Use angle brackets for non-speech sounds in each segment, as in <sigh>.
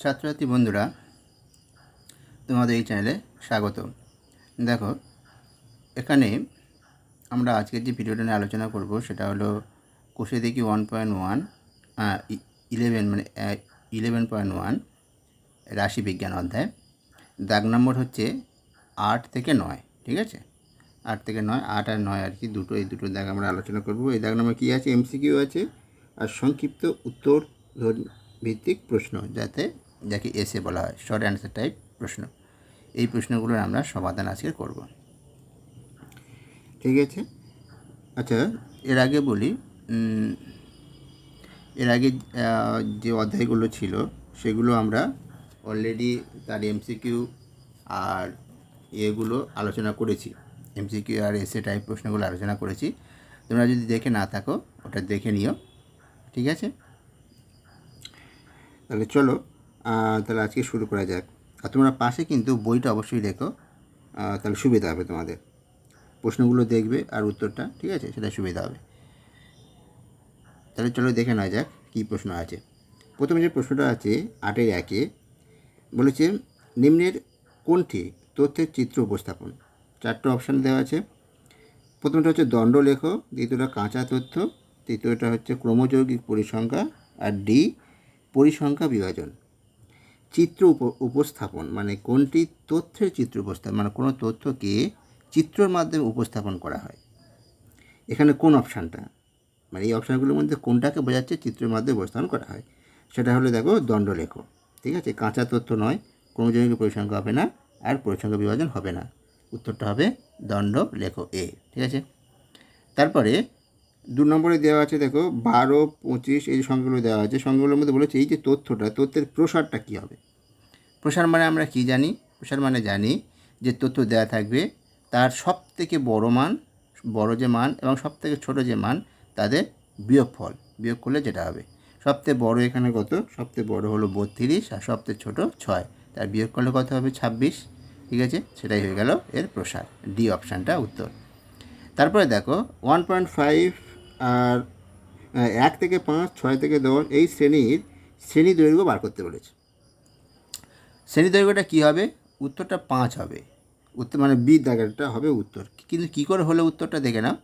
ছাত্রছাত্রী বন্ধুরা, তোমাদের এই চ্যানেলে স্বাগত। দেখো, এখানে আমরা আজকের যে ভিডিওটা নিয়ে আলোচনা করব সেটা হলো কোষে দেখি ওয়ান পয়েন্ট ওয়ান ইলেভেন মানে ইলেভেন পয়েন্ট ওয়ান রাশি বিজ্ঞান অধ্যায়। দাগ নম্বর হচ্ছে আট থেকে নয়, ঠিক আছে? আট থেকে নয়, আট আর নয় আর কি, দুটো, এই দুটো দাগ আমরা আলোচনা করব। এই দাগ নম্বর কী আছে? এমসিকিউ আছে। আর সংক্ষিপ্ত উত্তর ভিত্তিক প্রশ্ন, যাতে যাকে এসে বলা হয়। শর্ট অ্যান্সার টাইপ প্রশ্ন। এই প্রশ্নগুলোর আমরা সমাধান আজকে করব। ঠিক আছে? আচ্ছা এর আগে বলি এর আগে যে অধ্যায়গুলো ছিল, সেগুলো আমরা অলরেডি তার এমসিকিউ আর এগুলো আলোচনা করেছি। এমসিকিউ আর এসে টাইপ প্রশ্নগুলো আলোচনা করেছি। তোমরা যদি দেখে না থাকো, ওটা দেখে নিও। ঠিক আছে? তাহলে চলো তাহলে আজকে শুরু করা যাক। আর তোমরা পাশে কিন্তু বইটা অবশ্যই রেখো তাহলে সুবিধা হবে তোমাদের। প্রশ্নগুলো দেখবে আর উত্তরটা, ঠিক আছে? সেটা সুবিধা হবে। তাহলে চলো দেখে নেওয়া যাক কী প্রশ্ন আছে। প্রথমে যে প্রশ্নটা আছে, আটের একে, বলেছে, নিম্নের কোনটি তথ্যের চিত্র উপস্থাপন? চারটে অপশান দেওয়া আছে। প্রথমটা হচ্ছে দণ্ড লেখো, দ্বিতীয়টা কাঁচা তথ্য, তৃতীয়টা হচ্ছে ক্রমযৌগিক পরিসংখ্যা, আর ডি, পরিসংখ্যা বিভাজন। চিত্র উপ- উপস্থাপন মানে কোনটি তথ্যের চিত্র উপস্থাপন মানে কোনো তথ্যকে চিত্রর মাধ্যমে উপস্থাপন করা হয়। এখানে কোন অপশানটা? মানে এই অপশানগুলোর মধ্যে কোনটাকে বোঝাচ্ছে? চিত্রের মাধ্যমে উপস্থাপন করা হয়। সেটা হলো দেখো, দণ্ডলেখ, ঠিক আছে? কাঁচা তথ্য নয় ক্রমযৌগিক পরিসংখ্যা হবে না, আর পরিসংখ্যা বিভাজন হবে না। উত্তরটা হবে দণ্ড লেখো এ, ঠিক আছে? তারপরে দু নম্বরে দেওয়া আছে, দেখো, বারো, পঁচিশ, এই সংখ্যাগুলো দেওয়া আছে, সংখ্যাগুলোর মধ্যে বলেছে এই যে তথ্যটা, তথ্যের প্রসারটা কী হবে? প্রসার মানে আমরা কি জানি? প্রসার মানে জানি যে তথ্য দেওয়া থাকবে, তার সব থেকে বড় মান, বড় যে মান এবং সব থেকে ছোটো যে মান, তাদের বিয়োগফল। বিয়োগ করলে যেটা হবে? সবথেকে বড় এখানে কত? সবথেকে বড় হলো বত্রিশ আর সবথেকে ছোটো ছয়। তার বিয়োগ করলে কত হবে? ছাব্বিশ। ঠিক আছে? সেটাই হয়ে গেল এর প্রসার। ডি অপশানটা উত্তর। তারপরে দেখো ওয়ান পয়েন্ট ফাইভ আর এক থেকে পাঁচ, ছয় থেকে দশ এই শ্রেণির শ্রেণি দৈর্ঘ্য বার করতে বলেছে। শ্রেণি দৈর্ঘ্যটা কী হবে? উত্তরটা পাঁচ হবে। উত্তর মানে বি দাগেরটা হবে উত্তর। কিন্তু কী করে হলে উত্তরটা দেখে নাও।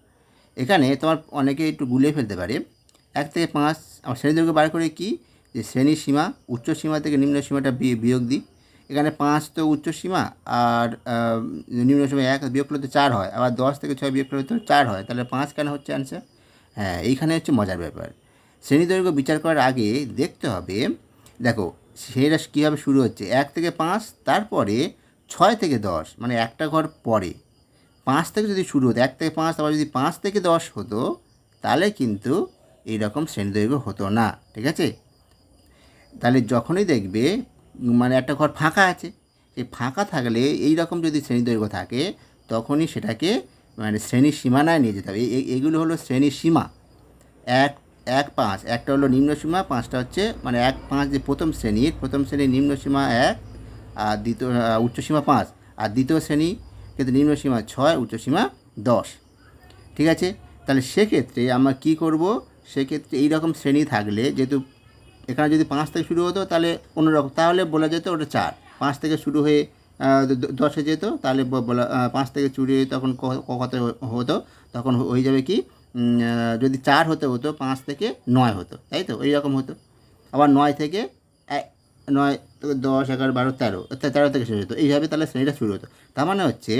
এখানে তোমার অনেকে একটু গুলিয়ে ফেলতে পারে। এক থেকে পাঁচ, আমার শ্রেণি দৈর্ঘ্য বার করে কি? যে শ্রেণির সীমা, উচ্চ সীমা থেকে নিম্ন সীমাটা বিয়োগ দিই এখানে পাঁচ তো উচ্চ সীমা আর নিম্ন সীমা এক, বিয়োগ করলে তো চার হয়। আবার দশ থেকে ছয় বিয়োগ করলে তো চার হয়। তাহলে পাঁচ কেন হচ্ছে অ্যান্সার হ্যাঁ এইখানে হচ্ছে মজার ব্যাপার। শ্রেণি দৈর্ঘ্য বিচার করার আগে দেখতে হবে, দেখো, সেটা কীভাবে শুরু হচ্ছে? এক থেকে পাঁচ, তারপরে ছয় থেকে দশ মানে একটা ঘর পরে। পাঁচ থেকে যদি শুরু হতো, এক থেকে পাঁচ, আবার যদি পাঁচ থেকে দশ হতো, তাহলে কিন্তু এই রকম শ্রেণীদৈর্ঘ্য হতো না, ঠিক আছে? তাহলে যখনই দেখবে মানে একটা ঘর ফাঁকা আছে সেই ফাঁকা থাকলে এই রকম যদি শ্রেণীদৈর্ঘ্য থাকে, তখনই সেটাকে মানে শ্রেণির সীমানায় নিয়ে যেতে হবে। এগুলো হলো শ্রেণির সীমা। এক এক পাঁচ একটা হলো নিম্ন সীমা পাঁচটা হচ্ছে মানে এক পাঁচ যে প্রথম শ্রেণির প্রথম শ্রেণির নিম্ন সীমা এক আর দ্বিতীয় আহ, উচ্চ সীমা পাঁচ আর দ্বিতীয় শ্রেণি কিন্তু নিম্ন সীমা ছয় উচ্চ সীমা দশ। ঠিক আছে? তাহলে সেক্ষেত্রে আমরা কী করব? সেক্ষেত্রে এই রকম শ্রেণি থাকলে যেহেতু এখানে যদি পাঁচ থেকে শুরু হতো তাহলে অন্যরকম তাহলে বলা যেত ওটা চার। পাঁচ থেকে শুরু হয়ে দশে যেত, তাহলে বলা পাঁচ থেকে চুরি তখন কত হতো? তখন হয়ে যাবে কি? যদি চার হতে হতো, পাঁচ থেকে নয় হতো, তাই তো? ওই রকম হতো। আবার নয় থেকে নয়, দশ, এগারো, বারো, তেরো তেরো থেকে শেষ হতো। এইভাবে তাহলে শ্রেণীটা শুরু হতো। তার মানে হচ্ছে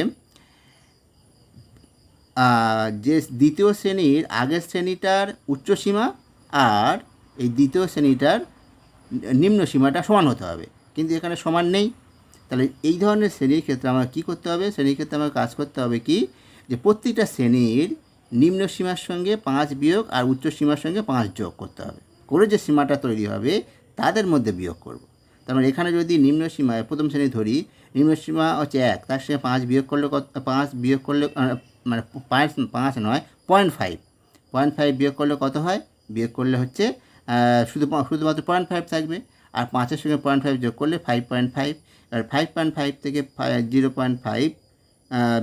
যে দ্বিতীয় শ্রেণির আগের শ্রেণীটার উচ্চ সীমা আর এই দ্বিতীয় শ্রেণীটার নিম্ন সীমাটা সমান হতে হবে। কিন্তু এখানে সমান নেই। তাহলে এই ধরনের শ্রেণির ক্ষেত্রে আমার কী করতে হবে? শ্রেণির ক্ষেত্রে আমার কাজ করতে হবে কি? যে প্রত্যেকটা শ্রেণির নিম্ন সীমার সঙ্গে পাঁচ বিয়োগ আর উচ্চ সীমার সঙ্গে পাঁচ যোগ করতে হবে। করে যে সীমাটা তৈরি হবে, তাদের মধ্যে বিয়োগ করব। তার মানে এখানে যদি নিম্ন সীমায়, প্রথম শ্রেণি ধরি, নিম্ন সীমা হচ্ছে এক, তার সঙ্গে পাঁচ বিয়োগ করলে কত, পাঁচ বিয়োগ করলে মানে পাঁচ পাঁচ নয় পয়েন্ট ফাইভ পয়েন্ট ফাইভ বিয়োগ করলে কত হয়? বিয়োগ করলে হচ্ছে শুধু, শুধুমাত্র পয়েন্ট ফাইভ থাকবে। আর পাঁচের সঙ্গে পয়েন্ট ফাইভ যোগ করলে ফাইভ পয়েন্ট ফাইভ আর ফাইভ পয়েন্ট ফাইভ থেকে জিরো পয়েন্ট ফাইভ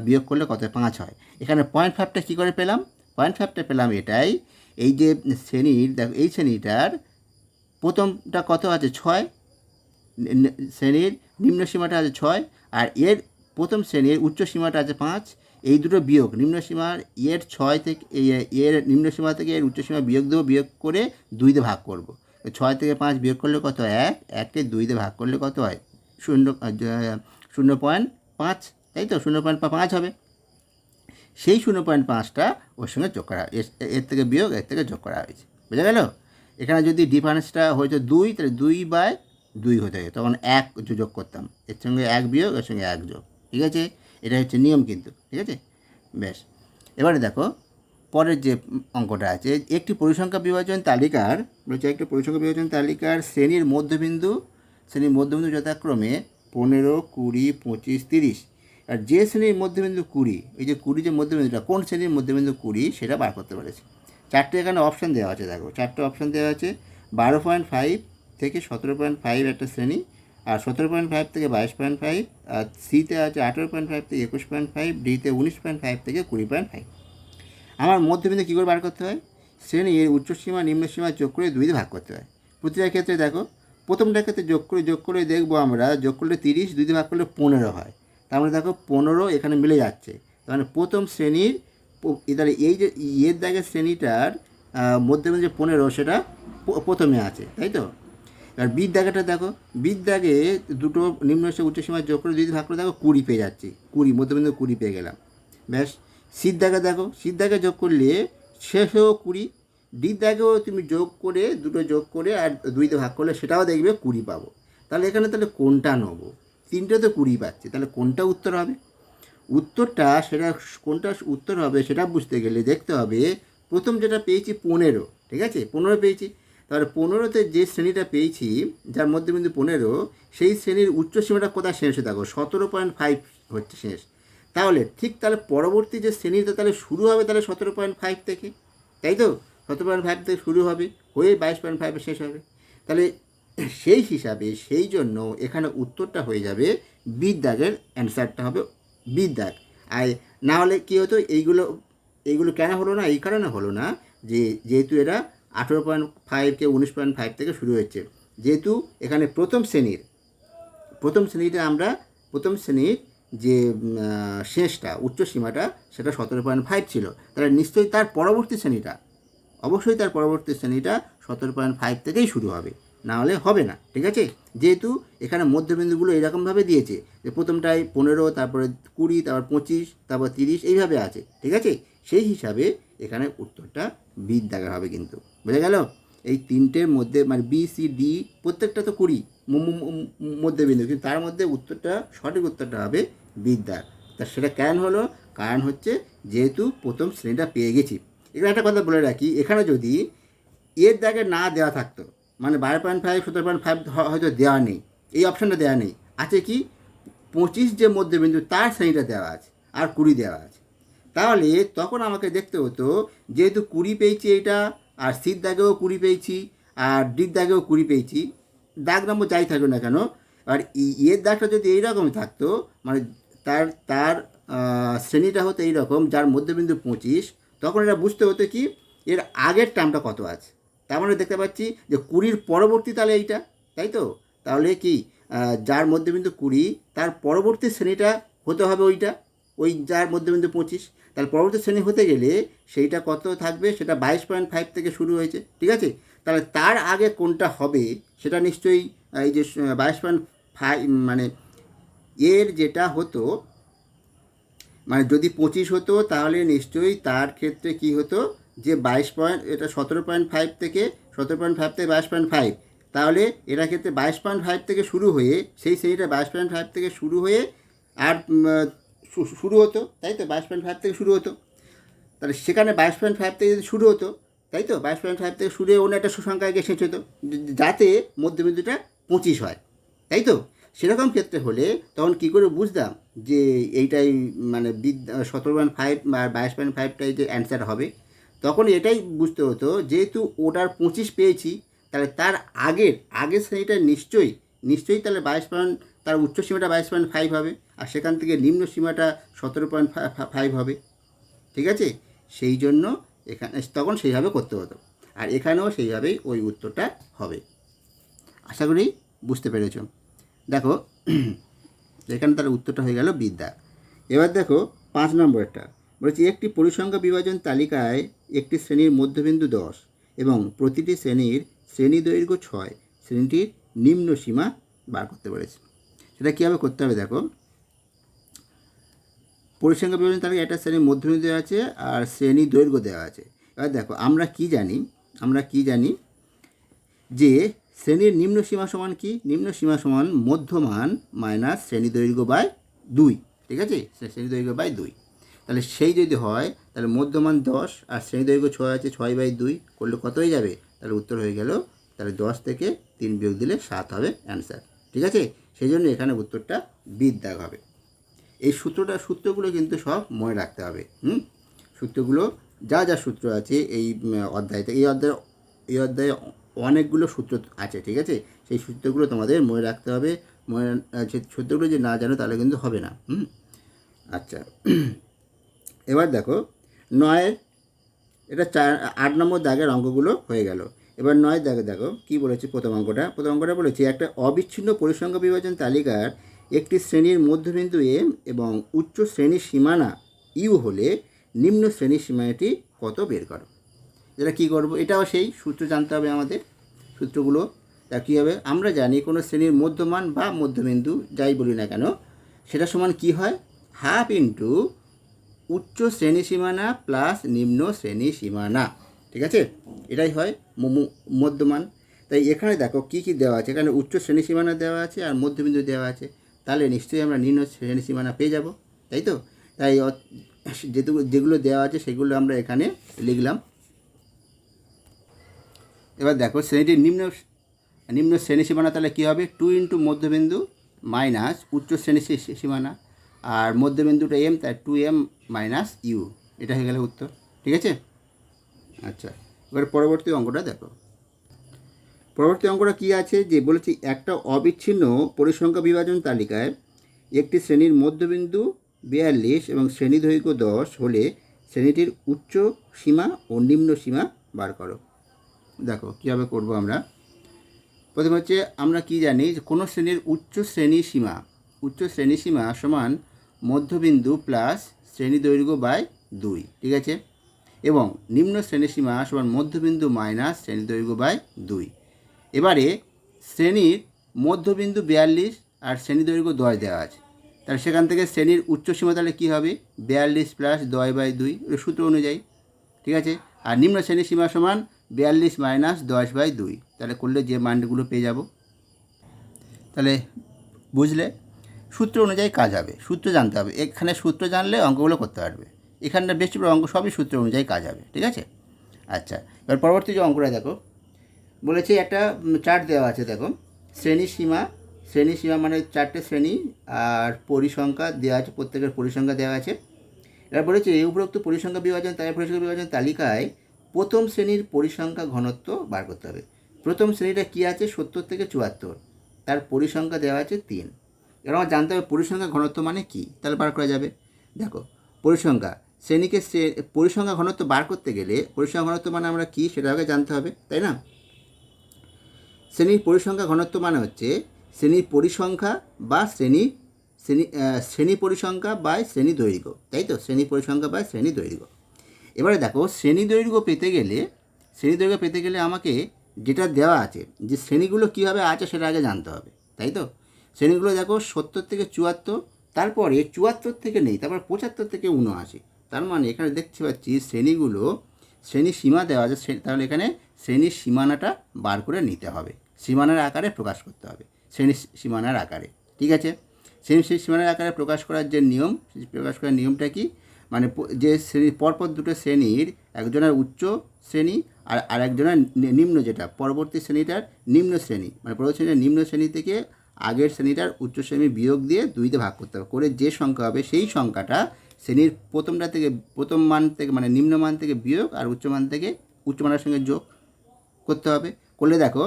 বিয়োগ করলে কত? পাঁচ হয়। এখানে পয়েন্ট ফাইভটা কী করে পেলাম? পয়েন্ট ফাইভটা পেলাম এটাই, এই যে শ্রেণির, দেখো, এই শ্রেণীটার প্রথমটা কত আছে? ছয়। শ্রেণির নিম্ন সীমাটা আছে ছয়, আর এর প্রথম শ্রেণির উচ্চ সীমাটা আছে পাঁচ, এই দুটো বিয়োগ, নিম্ন সীমার এর ছয় থেকে এর নিম্ন সীমা থেকে এর উচ্চ সীমা বিয়োগ দেবো, বিয়োগ করে দুই ভাগ করব। ছয় থেকে পাঁচ বিয়োগ করলে কত? এক, এককে দুই ভাগ করলে কত হয়? শূন্য শূন্য পয়েন্ট পাঁচ, তাই তো? শূন্য পয়েন্ট পাঁচ হবে। সেই শূন্য পয়েন্ট পাঁচটা ওর সঙ্গে যোগ করা, এর থেকে বিয়োগ, এর থেকে যোগ করা হয়েছে। বুঝা গেল? এখানে যদি ডিফারেন্সটা হয়তো দুই, তাহলে দুই বাই দুই হতে হবে তখন এক যোগ করতাম, এর সঙ্গে এক বিয়োগ, এর সঙ্গে এক যোগ। ঠিক আছে? এটা হচ্ছে নিয়ম কিন্তু। ঠিক আছে? বেশ। এবারে দেখো, পরের যে অঙ্কটা আছে, একটি পরিসংখ্যা বিভাজন তালিকার, বলছে একটি পরিসংখ্যা বিভাজন তালিকার শ্রেণির মধ্যবিন্দু শ্রেণির মধ্যবিন্দু যথাক্রমে পনেরো, কুড়ি, পঁচিশ, তিরিশ। আর যে শ্রেণির মধ্যবিন্দু কুড়ি, এই যে কুড়ি যে মধ্যবিন্দুটা, কোন শ্রেণির মধ্যবিন্দু কুড়ি সেটা বার করতে পেরেছে। চারটে এখানে অপশান দেওয়া আছে, দেখো। চারটে অপশান দেওয়া আছে, বারো পয়েন্ট ফাইভ থেকে সতেরো পয়েন্ট ফাইভ একটা শ্রেণি, আর সতেরো পয়েন্ট ফাইভ থেকে বাইশ পয়েন্ট ফাইভ আর সিতে আছে আঠেরো পয়েন্ট ফাইভ থেকে একুশ পয়েন্ট ফাইভ ডিতে উনিশ পয়েন্ট ফাইভ থেকে কুড়ি পয়েন্ট ফাইভ আমার মধ্যবিন্দু কী করে বার করতে হয়? শ্রেণির উচ্চসীমা, নিম্নসীমা যোগ করে দুই ভাগ করতে হয়। প্রতিটা ক্ষেত্রে দেখো প্রথমটার ক্ষেত্রে যোগ করে যোগ করে দেখব আমরা, যোগ করলে তিরিশ, দুই দিয়ে ভাগ করলে পনেরো হয়। তার মানে দেখো পনেরো এখানে মিলে যাচ্ছে। তার মানে প্রথম শ্রেণির তাহলে এই যে ইয়ের দাগের শ্রেণীটার মধ্যবিন্দু যে পনেরো সেটা প্রথমে আছে, তাই তো? এবার বিদ দাগেটা দেখো বিদ দাগে দুটো নিম্ন সে উচ্চসীমা যোগ করে যদি ভাগ করে দেখো কুড়ি পেয়ে যাচ্ছি, কুড়ি মধ্যবিন্দু কুড়ি পেয়ে গেলাম। ব্যাস দাগে দেখো সিদ দাগে যোগ করলে শেষেও কুড়ি দাগেও তুমি যোগ করে, দুটো যোগ করে আর দুইতে ভাগ করলে সেটাও দেখবে কুড়ি পাবো। তাহলে এখানে তাহলে কোনটা নেব? তিনটে তো কুড়ি পাচ্ছে, তাহলে কোনটা উত্তর হবে? উত্তরটা সেটা কোনটা উত্তর হবে সেটা বুঝতে গেলে দেখতে হবে, প্রথম যেটা পেয়েছি পনেরো, ঠিক আছে? পনেরো পেয়েছি। তাহলে পনেরোতে যে শ্রেণীটা পেয়েছি, যার মধ্যে বিন্দু পনেরো, সেই শ্রেণির উচ্চ সীমাটা কোথায় শেষ হয়ে থাকো? সতেরো পয়েন্ট ফাইভ হচ্ছে শেষ। তাহলে ঠিক তাহলে পরবর্তী যে শ্রেণীটা তাহলে শুরু হবে তাহলে সতেরো পয়েন্ট ফাইভ থেকে, তাই তো? সতেরো পয়েন্ট ফাইভ থেকে শুরু হবে, হয়ে বাইশ পয়েন্ট ফাইভে শেষ হবে। তাহলে সেই হিসাবে সেই জন্য এখানে উত্তরটা হয়ে যাবে বিদ্যাগের অ্যান্সারটা হবে বিদ্যাগ আর না হলে কী হতো, এইগুলো এইগুলো কেন হলো না, এই কারণে হলো না যে যেহেতু এরা আঠেরো পয়েন্ট ফাইভকে উনিশ পয়েন্ট ফাইভ থেকে শুরু হচ্ছে যেহেতু এখানে প্রথম শ্রেণির, প্রথম শ্রেণীতে আমরা, প্রথম শ্রেণির যে শেষটা উচ্চ সীমাটা সেটা সতেরো পয়েন্ট ফাইভ ছিল। তাহলে নিশ্চয়ই তার পরবর্তী শ্রেণীটা অবশ্যই তার পরবর্তী শ্রেণীটা সতেরো পয়েন্ট ফাইভ থেকেই শুরু হবে। না হলে হবে না, ঠিক আছে? যেহেতু এখানে মধ্যবিন্দুগুলো এরকমভাবে দিয়েছে যে প্রথমটায় পনেরো, তারপরে কুড়ি, তারপর পঁচিশ, তারপর তিরিশ, এইভাবে আছে, ঠিক আছে? সেই হিসাবে এখানে উত্তরটা বিদ দাগের হবে কিন্তু, বুঝা গেল? এই তিনটের মধ্যে মানে বি সি ডি প্রত্যেকটা তো কুড়ি মধ্যবিন্দু, কিন্তু তার মধ্যে উত্তরটা, সঠিক উত্তরটা হবে বিদ্যার। তা সেটা কেন হলো, কারণ হচ্ছে যেহেতু প্রথম শ্রেণীটা পেয়ে গেছি এখানে একটা কথা বলে রাখি, এখানে যদি এর দাগে না দেওয়া থাকতো মানে বারো পয়েন্ট ফাইভ সতেরো পয়েন্ট ফাইভ হয়তো দেওয়া নেই, এই অপশানটা দেওয়া নেই, আছে কি? পঁচিশ যে মধ্যবিন্দু, তার শ্রেণীটা দেওয়া আছে, আর কুড়ি দেওয়া আছে। তাহলে তখন আমাকে দেখতে হতো, যেহেতু কুড়ি পেয়েছি এইটা, আর সির দাগেও কুড়ি পেয়েছি, আর ডির দাগেও কুড়ি পেয়েছি, দাগ নম্বর যাই থাকুক না কেন, আর ই- এর দাগটা যদি এইরকম থাকতো মানে তার তার শ্রেণীটা হতো এইরকম, যার মধ্যবিন্দু পঁচিশ তখন এটা বুঝতে হতো কি, এর আগের টার্মটা কত আছে? তার মানে দেখতে পাচ্ছি যে কুড়ির পরবর্তী তাহলে এইটা, তাই তো? তাহলে কি যার মধ্যবিন্দু কুড়ি, তার পরবর্তী শ্রেণীটা হতে হবে ওইটা, ওই যার মধ্যে মধ্যবিন্দু পঁচিশ। তাহলে পরবর্তী শ্রেণি হতে গেলে সেইটা কত থাকবে? সেটা বাইশ পয়েন্ট ফাইভ থেকে শুরু হয়েছে, ঠিক আছে? তাহলে তার আগে কোনটা হবে, সেটা নিশ্চয়ই এই যে বাইশ পয়েন্ট ফাইভ মানে এর যেটা হতো মানে যদি পঁচিশ হতো, তাহলে নিশ্চয়ই তার ক্ষেত্রে কি হতো? যে বাইশ পয়েন্ট, এটা সতেরো পয়েন্ট ফাইভ থেকে, সতেরো পয়েন্ট ফাইভ থেকে বাইশ পয়েন্ট ফাইভ। তাহলে এটার ক্ষেত্রে বাইশ পয়েন্ট ফাইভ থেকে শুরু হয়ে, সেই শ্রেণীটা বাইশ পয়েন্ট ফাইভ থেকে শুরু হয়ে আর শুরু হতো, তাই তো? বাইশ পয়েন্ট ফাইভ থেকে শুরু হতো। তাহলে সেখানে বাইশ পয়েন্ট ফাইভ থেকে যদি শুরু হতো, তাই তো? বাইশ পয়েন্ট ফাইভ থেকে শুরু হয়ে অন্য একটা সুসংখ্যায় গিয়ে হতো। যাতে মধ্যবিন্দুটা পঁচিশ হয়, তাই তো? সেরকম ক্ষেত্রে হলে তখন কী করে বুঝতাম যে এইটাই মানে বিদ্যা, সতেরো পয়েন্ট ফাইভ বা বাইশ পয়েন্ট ফাইভটাই যে অ্যান্সার হবে? তখন এটাই বুঝতে হতো, যেহেতু ওটার পঁচিশ পেয়েছি, তাহলে তার আগের আগের শ্রেণীটা নিশ্চয়ই নিশ্চয়ই তাহলে বাইশ পয়েন্ট তার উচ্চ সীমাটা বাইশ পয়েন্ট ফাইভ হবে, আর সেখান থেকে নিম্ন সীমাটা সতেরো পয়েন্ট ফাইভ হবে। ঠিক আছে? সেই জন্য এখানে, তখন সেইভাবে করতে হতো। আর এখানেও সেইভাবেই ওই উত্তরটা হবে। আশা করি বুঝতে পেরেছ। দেখো, এখানে তার উত্তরটা হয়ে গেল বিদ্যা। এবার দেখো, পাঁচ নম্বরটা। বলেছি, একটি পরিসংখ্যা বিভাজন তালিকায় একটি শ্রেণির মধ্যবিন্দু দশ এবং প্রতিটি শ্রেণির শ্রেণি দৈর্ঘ্য ছয়। শ্রেণীটির নিম্ন সীমা বার করতে বলেছে। সেটা কীভাবে করতে হবে দেখো? পরিসংখ্যা বিভাজন তালিকায় একটা শ্রেণির মধ্যবিন্দু দেওয়া আছে আর শ্রেণি দৈর্ঘ্য দেওয়া আছে। এবার দেখো, আমরা কি জানি? আমরা কি জানি যে শ্রেণির নিম্ন সীমা সমান কি? নিম্ন সীমা সমান মধ্যমান মাইনাস শ্রেণি দৈর্ঘ্য বাই দুই। ঠিক আছে? শ্রেণি দৈর্ঘ্য বাই দুই। তাহলে সেই যদি হয়, তাহলে মধ্যমান দশ আর শ্রেণি দৈর্ঘ্য ছয় আছে, ছয় বাই দুই করলে কত হয়ে যাবে? তাহলে উত্তর হয়ে গেল, তাহলে দশ থেকে তিন বিয়োগ দিলে সাত হবে অ্যান্সার ঠিক আছে? সেই জন্য এখানে উত্তরটা বিদ্যাগ হবে। এই সূত্রটা, সূত্রগুলো কিন্তু সব মনে রাখতে হবে, হুম? সূত্রগুলো, যা যা সূত্র আছে, এই অধ্যায়তে, এই অধ্যায়ে এই অধ্যায়ে অনেকগুলো সূত্র আছে, ঠিক আছে? সেই সূত্রগুলো তোমাদের মনে রাখতে হবে। মনে সূত্রগুলো যদি না জানো তাহলে কিন্তু হবে না, হুম? আচ্ছা। <clears throat> এবার দেখো, নয়ের, এটা চার, আট নম্বর দাগের অঙ্কগুলো হয়ে গেল। এবার নয় দাগে দেখো, কি বলেছে প্রথম অঙ্কটা? প্রথম অঙ্কটা বলেছে, একটা অবিচ্ছিন্ন পরিসংখ্যা বিভাজন তালিকার একটি শ্রেণির মধ্যবিন্দু এম এবং উচ্চ শ্রেণির সীমানা ইউ হলে নিম্ন শ্রেণির সীমানাটি কত বের করো? এটা কী করব, এটাও সেই সূত্র জানতে হবে আমাদের। সূত্রগুলো তা কী হবে। আমরা জানি কোনো শ্রেণির মধ্যমান বা মধ্যবিন্দু, যাই বলি না কেন, সেটা সমান কি হয়? হাফ ইন্টু উচ্চ শ্রেণি সীমানা প্লাস নিম্ন শ্রেণি সীমানা। ঠিক আছে? এটাই হয় মধ্যমান। তাই এখানে দেখো কী কী দেওয়া আছে? এখানে উচ্চ শ্রেণি সীমানা দেওয়া আছে আর মধ্যবিন্দু দেওয়া আছে। তাহলে নিশ্চয়ই আমরা নিম্ন শ্রেণি সীমানা পেয়ে যাব। তাই তো? তাই যেগুলো দেওয়া আছে সেগুলো আমরা এখানে লিখলাম। এবার দেখো শ্রেণীটির নিম্ন নিম্ন শ্রেণি সীমানা তাহলে কী হবে? টু ইন্টু মধ্যবিন্দু মাইনাস উচ্চ শ্রেণি সীমানা আর মধ্যবিন্দুটা এম তাই টু এম মাইনাস ইউ এটা হয়ে গেল উত্তর, ঠিক আছে? আচ্ছা এবার পরবর্তী অঙ্কটা দেখো। পরবর্তী অঙ্কটা কী আছে? যে বলেছি একটা অবিচ্ছিন্ন পরিসংখ্যা বিভাজন তালিকায় একটি শ্রেণির মধ্যবিন্দু বিয়াল্লিশ এবং শ্রেণি দৈর্ঘ্য দশ হলে শ্রেণীটির উচ্চ সীমা ও নিম্ন সীমা বার করো। দেখো, কীভাবে করব আমরা? প্রথমে হচ্ছে আমরা কি জানি যে কোনো শ্রেণির উচ্চ শ্রেণি সীমা, উচ্চ শ্রেণি সীমা সমান মধ্যবিন্দু প্লাস শ্রেণি দৈর্ঘ্য বাই দুই, ঠিক আছে? এবং নিম্ন শ্রেণি সীমা সমান মধ্যবিন্দু মাইনাস শ্রেণি দৈর্ঘ্য বাই দুই। এবারে শ্রেণির মধ্যবিন্দু বিয়াল্লিশ আর শ্রেণি দৈর্ঘ্য দশ দেওয়া আছে। তাহলে সেখান থেকে শ্রেণির উচ্চ সীমা তাহলে কী হবে? বিয়াল্লিশ প্লাস দশ বাই দুই সূত্র অনুযায়ী, ঠিক আছে? আর নিম্ন শ্রেণি সীমা সমান বিয়াল্লিশ মাইনাস দশ বাই দুই। তাহলে করলে যে মানগুলো পেয়ে যাব। তাহলে বুঝলে? সূত্র অনুযায়ী কাজ হবে। সূত্র জানতে হবে। এখানে সূত্র জানলে অঙ্কগুলো করতে পারবে। এখানটা বেশিরভাগ অঙ্ক সবই সূত্র অনুযায়ী কাজ হবে। ঠিক আছে? আচ্ছা এবার পরবর্তী যে অঙ্কটা দেখো। বলেছে একটা চার্ট দেওয়া আছে, দেখো। শ্রেণি সীমা শ্রেণি সীমা মানে চারটে শ্রেণি আর পরিসংখ্যা দেওয়া আছে, প্রত্যেকের পরিসংখ্যা দেওয়া আছে। এবার বলেছে এই উপরোক্ত পরিসংখ্যা বিভাজন, তাই পরিসংখ্যা বিভাজন তালিকায় প্রথম শ্রেণির পরিসংখ্যা ঘনত্ব বার করতে হবে। প্রথম শ্রেণীটা কী আছে? সত্তর থেকে চুয়াত্তর। তার পরিসংখ্যা দেওয়া আছে তিন। এবার আমার জানতে হবে পরিসংখ্যা ঘনত্ব মানে কি? তাহলে বার করা যাবে। দেখো, পরিসংখ্যা। শ্রেণীকে শ্রে- পরিসংখ্যা ঘনত্ব বার করতে গেলে পরিসংখ্যা ঘনত্ব মানে আমরা কি? সেটা আগে জানতে হবে, তাই না? শ্রেণির পরিসংখ্যা ঘনত্ব মানে হচ্ছে শ্রেণির পরিসংখ্যা বা শ্রেণি শ্রেণি শ্রেণি পরিসংখ্যা বাই শ্রেণি দৈর্ঘ্য। তাই তো? শ্রেণি পরিসংখ্যা বাই শ্রেণি দৈর্ঘ্য। এবারে দেখো, শ্রেণি দৈর্ঘ্য পেতে গেলে, শ্রেণি দৈর্ঘ্য পেতে গেলে আমাকে যেটা দেওয়া আছে, যে শ্রেণীগুলো কীভাবে আছে সেটা আগে জানতে হবে, তাই তো? শ্রেণীগুলো দেখো, সত্তর থেকে চুয়াত্তর, তারপরে চুয়াত্তর থেকে নেই, তারপর পঁচাত্তর থেকে উনআশি, তার মানে এখানে দেখতে পাচ্ছি শ্রেণীগুলো শ্রেণি সীমা দেওয়া আছে তাহলে এখানে শ্রেণির সীমানাটা বার করে নিতে হবে, সীমানার আকারে প্রকাশ করতে হবে শ্রেণি সীমানার আকারে, ঠিক আছে? শ্রেণি সীমানার আকারে প্রকাশ করার যে নিয়ম, প্রকাশ করার নিয়মটা কি? মানে যে শ্রেণি, পরপর দুটো শ্রেণির একজনের উচ্চ শ্রেণি আর আরেকজনের নিম্ন যেটা, পরবর্তী শ্রেণীটার নিম্ন শ্রেণি। মানে পরবর্তী শ্রেণির নিম্ন শ্রেণি থেকে আগের শ্রেণীটার উচ্চ শ্রেণি বিয়োগ দিয়ে দুইতে ভাগ করতে হবে। করে যে সংখ্যা হবে সেই সংখ্যাটা শ্রেণির প্রথমটা থেকে, প্রথম মান থেকে মানে নিম্ন মান থেকে বিয়োগ আর উচ্চ মান থেকে উচ্চ মানের সঙ্গে যোগ করতে হবে। করলে দেখো,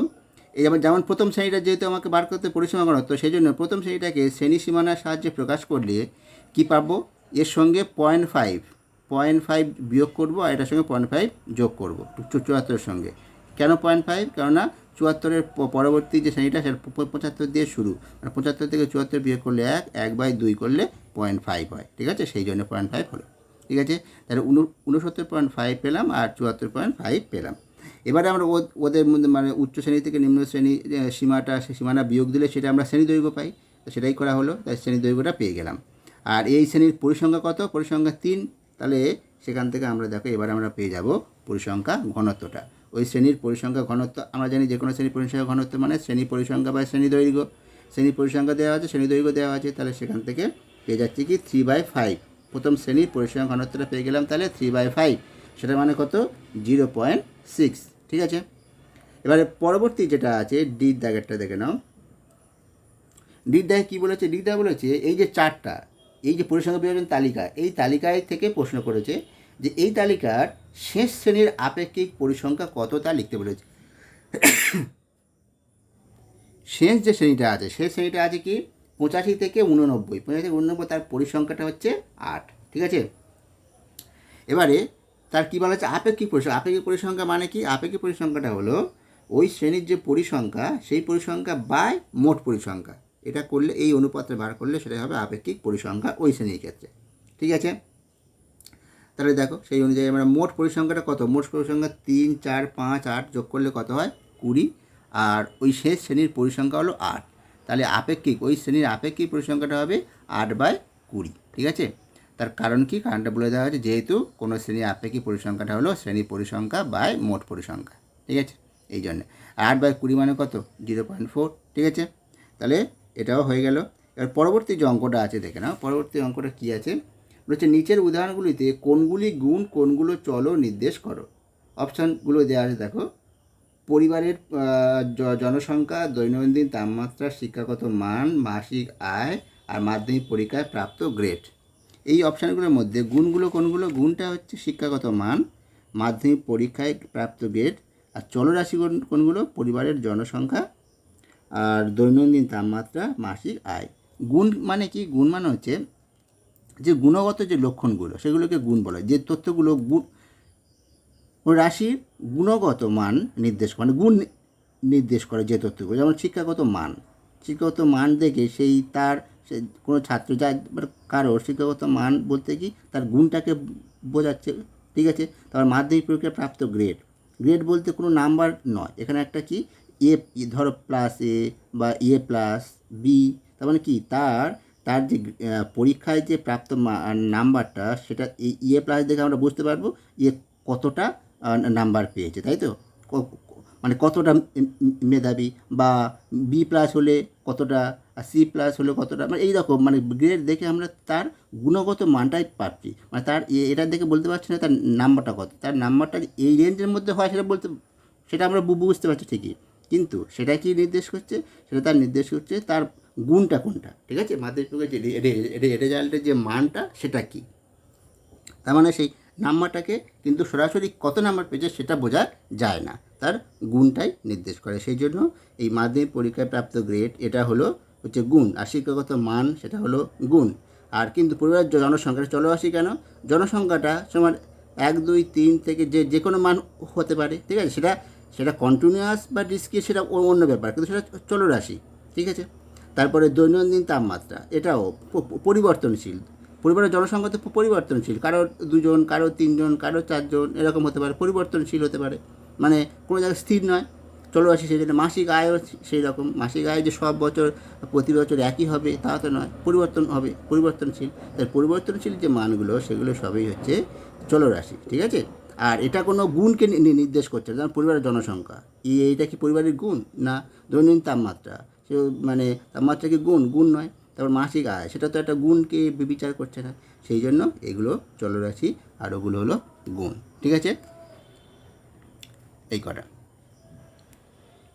এই যেমন যেমন প্রথম শ্রেণীটা যেহেতু আমাকে বার করতে পরিসীমা করা হতো সেই জন্য প্রথম শ্রেণীটাকে শ্রেণি সীমানার সাহায্যে প্রকাশ করলে কি পাবো? এর সঙ্গে পয়েন্ট ফাইভ পয়েন্ট ফাইভ বিয়োগ করব আর এটার সঙ্গে পয়েন্ট ফাইভ যোগ করব চুয়াত্তরের সঙ্গে। কেন পয়েন্ট ফাইভ কেননা চুয়াত্তরের পরবর্তী যে শ্রেণীটা, সেটা পঁচাত্তর দিয়ে শুরু। মানে পঁচাত্তর থেকে চুয়াত্তর বিয়োগ করলে এক এক বাই দুই করলে পয়েন্ট ফাইভ হয়, ঠিক আছে? সেই জন্য পয়েন্ট ফাইভ হলো, ঠিক আছে? তাহলে উন, উনসত্তর পয়েন্ট ফাইভ পেলাম আর চুয়াত্তর পয়েন্ট ফাইভ পেলাম। এবারে আমরা ওদের মধ্যে মানে উচ্চ শ্রেণি থেকে নিম্ন শ্রেণি সীমাটা সীমানা বিয়োগ দিলে সেটা আমরা শ্রেণি দৈর্ঘ্য পাই সেটাই করা হলো, তাই শ্রেণি দৈর্ঘ্যটা পেয়ে গেলাম। আর এই শ্রেণির পরিসংখ্যা কত? পরিসংখ্যা তিন। তাহলে সেখান থেকে আমরা দেখো, এবার আমরা পেয়ে যাব পরিসংখ্যা ঘনত্বটা। ওই শ্রেণির পরিসংখ্যা ঘনত্ব, আমরা জানি যে কোনো শ্রেণির পরিসংখ্যা ঘনত্ব মানে শ্রেণি পরিসংখ্যা বা শ্রেণি দৈর্ঘ্য। শ্রেণি পরিসংখ্যা দেওয়া আছে, শ্রেণি দৈর্ঘ্য দেওয়া আছে, তাহলে সেখান থেকে পেয়ে যাচ্ছি কি? থ্রি বাই ফাইভ প্রথম শ্রেণির পরিসংখ্যা ঘনত্বটা পেয়ে গেলাম, তাহলে থ্রি বাই ফাইভ সেটা মানে কত? জিরো পয়েন্ট সিক্স ঠিক আছে? এবারে পরবর্তী যেটা আছে ডির দাগেরটা দেখে নাও। ডির দাগে কী বলেছে? ডির দাগ বলেছে, এই যে চারটা এই যে পরিসংখ্যা বিভাজন তালিকা, এই তালিকায় থেকে প্রশ্ন করেছে যে এই তালিকার শেষ শ্রেণির আপেক্ষিক পরিসংখ্যা কত তা লিখতে বলেছে শেষ যে শ্রেণীটা আছে, শেষ শ্রেণীটা আছে কি? পঁচাশি থেকে উননব্বই। পঁচাশি থেকে উননব্বই, তার পরিসংখ্যাটা হচ্ছে আট। ঠিক আছে? এবারে তার কী বলা হচ্ছে? আপেক্ষিক পরিসংখ্যা। আপেক্ষিক পরিসংখ্যা মানে কি? আপেক্ষিক পরিসংখ্যাটা হলো ওই শ্রেণির যে পরিসংখ্যা, সেই পরিসংখ্যা বাই মোট পরিসংখ্যা। এটা করলে, এই অনুপাতে বার করলে সেটা হবে আপেক্ষিক পরিসংখ্যা ওই শ্রেণির ক্ষেত্রে। ঠিক আছে? তাহলে দেখো, সেই অনুযায়ী আমরা মোট পরিসংখ্যাটা কত? মোট পরিসংখ্যা তিন, চার, পাঁচ, আট যোগ করলে কত হয়? কুড়ি। আর ওই শেষ শ্রেণির পরিসংখ্যা হলো আট। তাহলে আপেক্ষিক, ওই শ্রেণির আপেক্ষিক পরিসংখ্যাটা হবে আট বাই কুড়ি। ঠিক আছে? তার কারণ কি? কারণটা বলে দেওয়া হয়েছে, যেহেতু কোনো শ্রেণির আপেক্ষিক পরিসংখ্যাটা হলো শ্রেণির পরিসংখ্যা বাই মোট পরিসংখ্যা। ঠিক আছে? এই জন্যে। আট বাই কুড়ি মানে কত? Zero point four. ঠিক আছে? তাহলে এটাও হয়ে গেল। এবার পরবর্তী যে অঙ্কটা আছে, দেখে নাও, পরবর্তী অঙ্কটা কী আছে? বলছে নিচের উদাহরণগুলিতে কোনগুলি গুণ, কোনগুলো চলো নির্দেশ করো। অপশানগুলো দেওয়া আছে, দেখো। পরিবারের জনসংখ্যা, দৈনন্দিন তাপমাত্রা, শিক্ষাগত মান, মাসিক আয় আর মাধ্যমিক পরীক্ষায় প্রাপ্ত গ্রেড এই অপশানগুলোর মধ্যে গুণগুলো কোনগুলো? গুণটা হচ্ছে শিক্ষাগত মান, মাধ্যমিক পরীক্ষায় প্রাপ্ত গ্রেড আর চলরাশি কোন- কোনগুলো? পরিবারের জনসংখ্যা আর দৈনন্দিন তাপমাত্রা, মাসিক আয়। গুণ মানে কি? গুণ মানে হচ্ছে যে গুণগত যে লক্ষণগুলো, সেগুলোকে গুণ বলা হয়। যে তথ্যগুলো গুণ রাশির গুণগত মান নির্দেশ মানে গুণ নির্দেশ করে যে তথ্যগুলো। যেমন শিক্ষাগত মান। শিক্ষাগত মান দেখে সেই তার, সে কোনো ছাত্র যা মানে কারোর শিক্ষাগত মান বলতে কি? তার গুণটাকে বোঝাচ্ছে, ঠিক আছে? তারপর মাধ্যমিক পরীক্ষায় প্রাপ্ত গ্রেড গ্রেড বলতে কোনো নাম্বার নয়। এখানে একটা কি? এ ধরো প্লাস এ বা এ প্লাস বি তার মানে কি? তার তার যে পরীক্ষায় যে প্রাপ্ত নাম্বারটা, সেটা এই ইয়ে প্লাস দেখে আমরা বুঝতে পারব ইয়ে কতটা নাম্বার পেয়েছে, তাই তো? মানে কতটা মেধাবী বা বি প্লাস হলে কতটা, আর সি প্লাস হলে কতটা মানে এইরকম মানে গ্রেড দেখে আমরা তার গুণগত মানটাই পাচ্ছি। মানে তার এ- এটা দেখে বলতে পারছি না তার নাম্বারটা কত। তার নাম্বারটা এই রেঞ্জের মধ্যে হয় সেটা বলতে, সেটা আমরা বুঝতে পারছি ঠিকই। কিন্তু সেটা কি নির্দেশ করছে? সেটা তার নির্দেশ করছে তার গুণটা কোনটা? ঠিক আছে? মাধ্যমিক পরীক্ষার যে রেজাল্টের যে মানটা সেটা কি? তার মানে সেই নাম্বারটাকে কিন্তু সরাসরি কত নাম্বার পেয়েছে সেটা বোঝা যায় না। তার গুণটাই নির্দেশ করে। সেই জন্য এই মাধ্যমিক পরীক্ষায় প্রাপ্ত গ্রেড এটা হলো হচ্ছে গুণ। আর শিক্ষাগত মান সেটা হলো গুণ। আর কিন্তু পরিবারের যে জনসংখ্যা চলো আসি কেন? জনসংখ্যাটা সমান এক, দুই, তিন থেকে যে যে কোনো মান হতে পারে। ঠিক আছে? সেটা সেটা কন্টিনিউয়াস বা ডিসকি সেটা অন্য ব্যাপার, কিন্তু সেটা চলরাশি, ঠিক আছে? তারপরে দৈনন্দিন তাপমাত্রা, এটাও পরিবর্তনশীল। পরিবারের জনসংখ্যা তো পরিবর্তনশীল কারোর দুজন, কারও তিনজন, কারও চারজন, এরকম হতে পারে, পরিবর্তনশীল হতে পারে। মানে কোনো জায়গায় স্থির নয় চলো আসি সেই জন্য মাসিক আয়ও সেই রকম। মাসিক আয় যে সব বছর, প্রতি বছর একই হবে, তা তো নয়, পরিবর্তন হবে, পরিবর্তনশীল। তাই পরিবর্তনশীল যে মানগুলো, সেগুলো সবই হচ্ছে চলরাশি, ঠিক আছে? আর এটা কোনো গুণকে নির্দেশ করছে না, যেমন পরিবারের জনসংখ্যা। এই এইটা কি পরিবারের গুণ না দৈনন্দিন তাপমাত্রা? সে মানে তাপমাত্রা কি গুণ? গুণ নয়, তারপর মাসিক আয়, সেটা তো একটা গুণকে বি- বিচার করছে না। সেই জন্য এগুলো চলরাশি আর ওগুলো হলো গুণ, ঠিক আছে? এই কটা।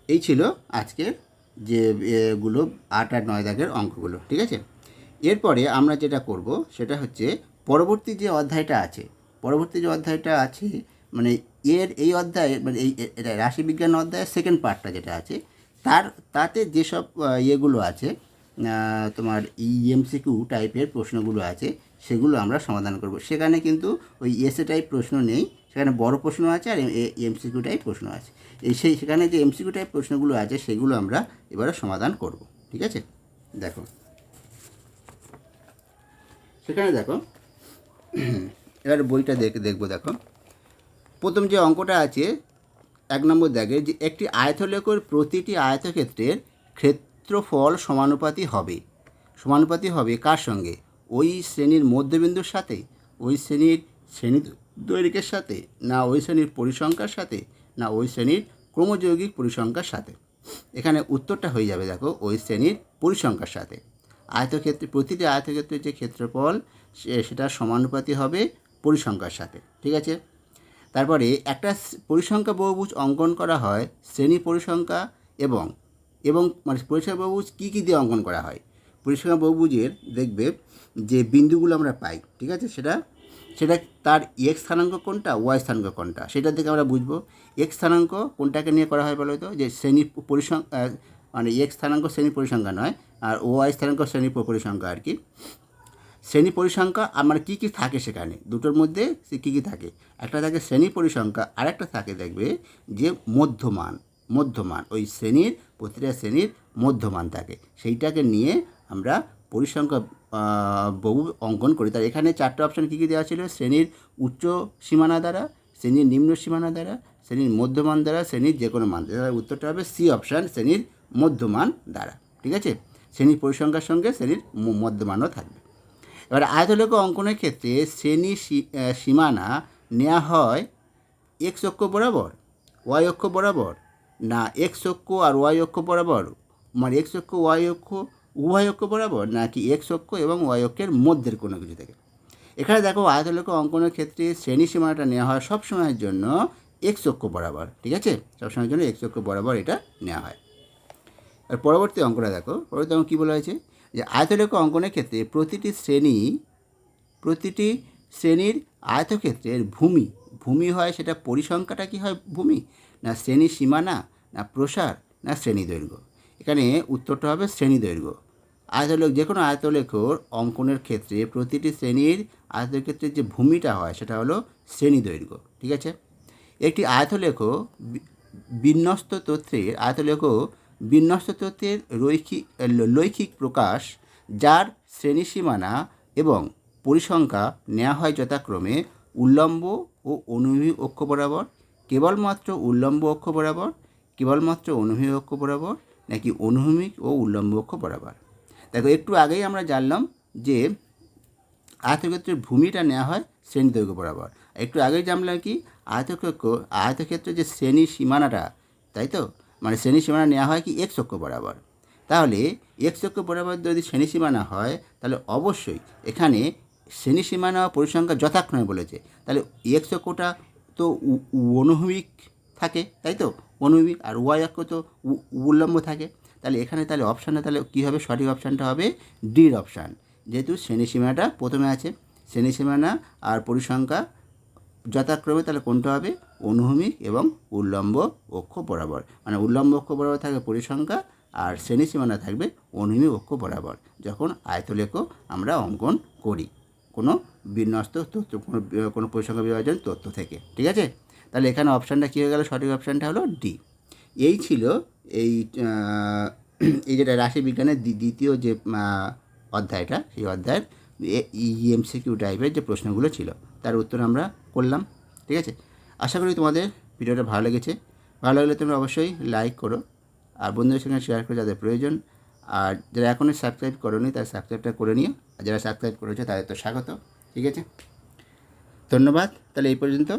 এই ছিল আজকের যে, এগুলো আট আর নয় দাগের অঙ্কগুলো, ঠিক আছে? এরপরে আমরা যেটা করব, সেটা হচ্ছে পরবর্তী যে অধ্যায়টা আছে পরবর্তী যে অধ্যায়টা আছে মানে এর এই অধ্যায়ে মানে এই, এটা রাশিবিজ্ঞান অধ্যায়ের সেকেন্ড পার্টটা যেটা আছে, তার, তাতে যেসব ইয়েগুলো আছে তোমার ইএমসিকিউ টাইপের প্রশ্নগুলো আছে, সেগুলো আমরা সমাধান করব। সেখানে কিন্তু ওই এসএ টাইপ প্রশ্ন নেই, সেখানে বড় প্রশ্ন আছে আর এমসিকিউ টাইপ প্রশ্ন আছে। এই সেই, সেখানে যে এমসিকিউ টাইপ প্রশ্নগুলো আছে, সেগুলো আমরা এবারে সমাধান করব, ঠিক আছে? দেখো। সেখানে দেখো এবার বইটা দেখে, দেখব, দেখো। প্রথম যে অঙ্কটা আছে, এক নম্বর দেখে যে একটি আয়তলেখর প্রতিটি আয়তক্ষেত্রের ক্ষেত্রফল সমানুপাতি হবে। সমানুপাতি হবে কার সঙ্গে? ওই শ্রেণির মধ্যবিন্দুর সাথে? ওই শ্রেণির শ্রেণি দৈর্ঘ্যের সাথে? না ওই শ্রেণির পরিসংখ্যার সাথে? না ওই শ্রেণির ক্রমযৌগিক পরিসংখ্যার সাথে? এখানে উত্তরটা হয়ে যাবে, দেখো, ওই শ্রেণির পরিসংখ্যার সাথে। আয়তক্ষেত্রে, প্রতিটি আয়তক্ষেত্রের যে ক্ষেত্রফল সেটা সমানুপাতি হবে পরিসংখ্যার সাথে, ঠিক আছে? তারপরে একটা পরিসংখ্যা বহুভুজ অঙ্কন করা হয় শ্রেণি পরিসংখ্যা এবং এবং মানে পরিসংখ্যা বহুভুজ কী কী দিয়ে অঙ্কন করা হয়? পরিসংখ্যা বহুভুজের দেখবে যে বিন্দুগুলো আমরা পাই, ঠিক আছে? সেটা সেটা তার এক্স স্থানাঙ্ক কোনটা ওয়াই স্থানাঙ্ক কোনটা? সেটা থেকে আমরা বুঝব। এক্স স্থানাঙ্ক কোনটাকে নিয়ে করা হয় বলো তো? যে শ্রেণি পরিসংখ্যা মানে এক্স স্থানাঙ্ক শ্রেণি পরিসংখ্যা নয়, আর ওয়াই স্থানাঙ্ক শ্রেণি পরিসংখ্যা আর কি। শ্রেণি পরিসংখ্যা, আমার কী কী থাকে সেখানে? দুটোর মধ্যে সে কী কী থাকে? একটা থাকে শ্রেণি পরিসংখ্যা আর একটা থাকে দেখবে যে মধ্যমান মধ্যমান, ওই শ্রেণির, প্রতিটা শ্রেণির মধ্যমান থাকে। সেইটাকে নিয়ে আমরা পরিসংখ্যা বহু অঙ্কন করি। তার এখানে চারটে অপশান কী কী দেওয়া ছিল? শ্রেণির উচ্চ সীমানা দ্বারা, শ্রেণির নিম্ন সীমানা দ্বারা, শ্রেণির মধ্যমান দ্বারা, শ্রেণির যে কোনো মান। দ্বারা উত্তরটা হবে সি অপশান শ্রেণির মধ্যমান দ্বারা। ঠিক আছে? শ্রেণির পরিসংখ্যার সঙ্গে শ্রেণির মধ্যমানও থাকবে। এবার আয়তলেখ অঙ্কনের ক্ষেত্রে শ্রেণি সীমানা নেওয়া হয় এক্স অক্ষ বরাবর ওয়াই অক্ষ বরাবর, না এক্স অক্ষ আর ওয়াই অক্ষ বরাবর মানে এক্স অক্ষ ওয়াই অক্ষ, উভয় অক্ষ বরাবর, নাকি এক্স অক্ষ এবং ওয়াই অক্ষের মধ্যের কোনো কিছু থেকে। এখানে দেখো আয়তলেখ অঙ্কনের ক্ষেত্রে শ্রেণি সীমানাটা নেওয়া হয় সব সময়ের জন্য এক্স অক্ষ বরাবর, ঠিক আছে? সব সময়ের জন্য এক্স অক্ষ বরাবর এটা নেওয়া হয়। আর পরবর্তী অঙ্কটা দেখো, পরবর্তী অঙ্ক কী বলা হয়েছে? যে আয়তলেখ অঙ্কনের ক্ষেত্রে প্রতিটি শ্রেণি, প্রতিটি শ্রেণির আয়তক্ষেত্রের ভূমি ভূমি হয় সেটা পরিসংখ্যাটা কি হয় ভূমি? না শ্রেণি সীমানা, না প্রসার, না শ্রেণি দৈর্ঘ্য। এখানে উত্তরটা হবে শ্রেণি দৈর্ঘ্য। আয়তলেখ, যে কোনো আয়তলেখর অঙ্কনের ক্ষেত্রে প্রতিটি শ্রেণির আয়তক্ষেত্রের যে ভূমিটা হয় সেটা হলো শ্রেণি দৈর্ঘ্য, ঠিক আছে? একটি আয়তলেখ বিন্যস্ত তথ্যের আয়তলেখ বিন্যস্ত তথ্যের রৈখিক লৈখিক প্রকাশ যার শ্রেণি সীমানা এবং পরিসংখ্যা নেওয়া হয় যথাক্রমে উল্লম্ব ও অনুভূমিক অক্ষ বরাবর, কেবলমাত্র উল্লম্ব অক্ষ বরাবর, কেবলমাত্র অনুভূমিক অক্ষ বরাবর নাকি অনুভূমিক ও উল্লম্ব অক্ষ বরাবর। দেখো, একটু আগেই আমরা জানলাম যে আয়তক্ষেত্রের ভূমিটা নেওয়া হয় শ্রেণি দৈর্ঘ্য বরাবর। একটু আগেই জানলাম কি, আয়তক্ষেত্র, আয়তক্ষেত্রের যে শ্রেণি সীমানাটা তাই তো? মানে শ্রেণি সীমানা নেওয়া হয় কি এক্স অক্ষ বরাবর। তাহলে এক্স অক্ষ বরাবর যদি শ্রেণি সীমানা হয়, তাহলে অবশ্যই এখানে শ্রেণি সীমানা পরিসংখ্যা যথাক্রমে বলেছে। তাহলে এক্স অক্ষটা তো অনুভূমিক থাকে, তাই তো? অনুভূমিক আর ওয়াই অক্ষ তো উল্লম্ব থাকে। তাহলে এখানে তাহলে অপশানটা তাহলে কী হবে? সঠিক অপশানটা হবে ডির অপশান যেহেতু শ্রেণি সীমানাটা প্রথমে আছে, শ্রেণি সীমানা আর পরিসংখ্যা যথাক্রমে তাহলে কোনটা হবে? অনুভূমিক এবং উল্লম্ব অক্ষ বরাবর। মানে উল্লম্ব অক্ষ বরাবর থাকবে পরিসংখ্যা আর শ্রেণি সীমানা থাকবে অনুভূমিক অক্ষ বরাবর, যখন আয়তলেখ আমরা অঙ্কন করি কোনো বিন্যস্ত তথ্য, কোনো কোনো পরিসংখ্যা বিভাজন তথ্য থেকে। ঠিক আছে? তাহলে এখানে অপশানটা কী হয়ে গেল? সঠিক অপশানটা হলো ডি এই ছিল এই এই যেটা রাশি বিজ্ঞানের দ্বি- দ্বিতীয় যে অধ্যায়টা, সেই অধ্যায়ের ইএমসিকিউ টাইপের যে প্রশ্নগুলো ছিল, তার উত্তর আমরা করলাম। ঠিক আছে? আশা করি তোমাদের ভিডিওটা ভালো লেগেছে। ভালো লাগলে তোমরা অবশ্যই লাইক করো আর বন্ধুদের সঙ্গে শেয়ার করে যাদের প্রয়োজন। আর যারা এখনও সাবস্ক্রাইব করোনি, তারা সাবস্ক্রাইবটা করে নিও। আর যারা সাবস্ক্রাইব করেছে, তাদের তো স্বাগত। ঠিক আছে? ধন্যবাদ। তাহলে এই পর্যন্ত।